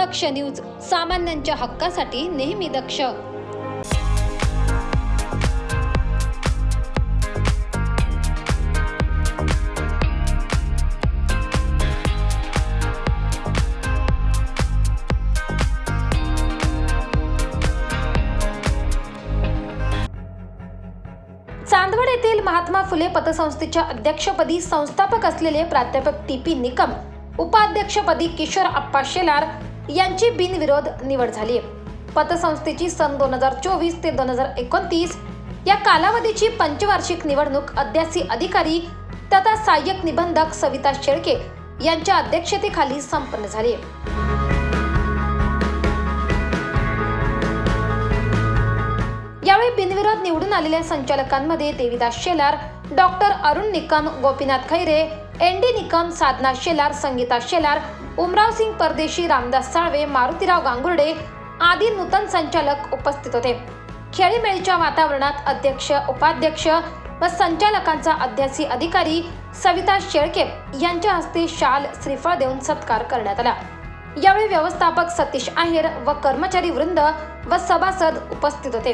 दक्ष news सामान्यांच्या हक्कासाठी नेहमी दक्ष. चांदवड येथील महात्मा फुले पतसंस्थेच्या अध्यक्षपदी संस्थापक असलेले प्राध्यापक टी पी निकम उपाध्यक्षपदी किशोर आप्पा शेलार यांची बिनविरोध निवड झाली पतसंस्थेची सन दोन हजार चोवीस ते दोन हजार एकोणतीस या कालावधीची पंचवार्षिक निवडणूक अध्यासी अधिकारी तथा सहाय्यक निबंधक सविता शेळके यांच्या अध्यक्षतेखाली संपन्न झाली यावेळी बिनविरोध निवडून आलेल्या संचालकांमध्ये Devidas Shelar doctor Arun Nikam Gopinath Khaire N D Nikam Sadhana Shelar Sangeeta Shelar Umrao Singh Pardeshi Ramdas Salve Marutirao Gangurde आदी नूतन संचालक उपस्थित होते. खेळीमेळीच्या वातावरणात अध्यक्ष उपाध्यक्ष व संचालकांचा अध्यासी अधिकारी सविता शेळके यांच्या हस्ते शाल श्रीफळ देऊन सत्कार करण्यात आला. यावेळी व्यवस्थापक सतीश आहेर व कर्मचारी वृंद व सभासद उपस्थित होते.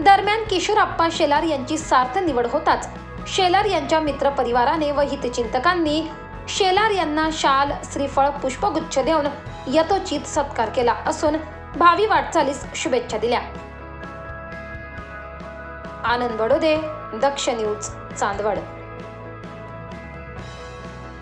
दरम्यान किशोरप्पा शेलार यांची सार्थ निवड होताच शेलार यांच्या मित्र परिवाराने व हितचिंतकांनी शेलार यांना शाल श्रीफळ पुष्पगुच्छ देऊन यथोचित सत्कार केला असून भावी वाटचालीस शुभेच्छा दिल्या. आनंद बडोदे दक्ष न्यूज चांदवड.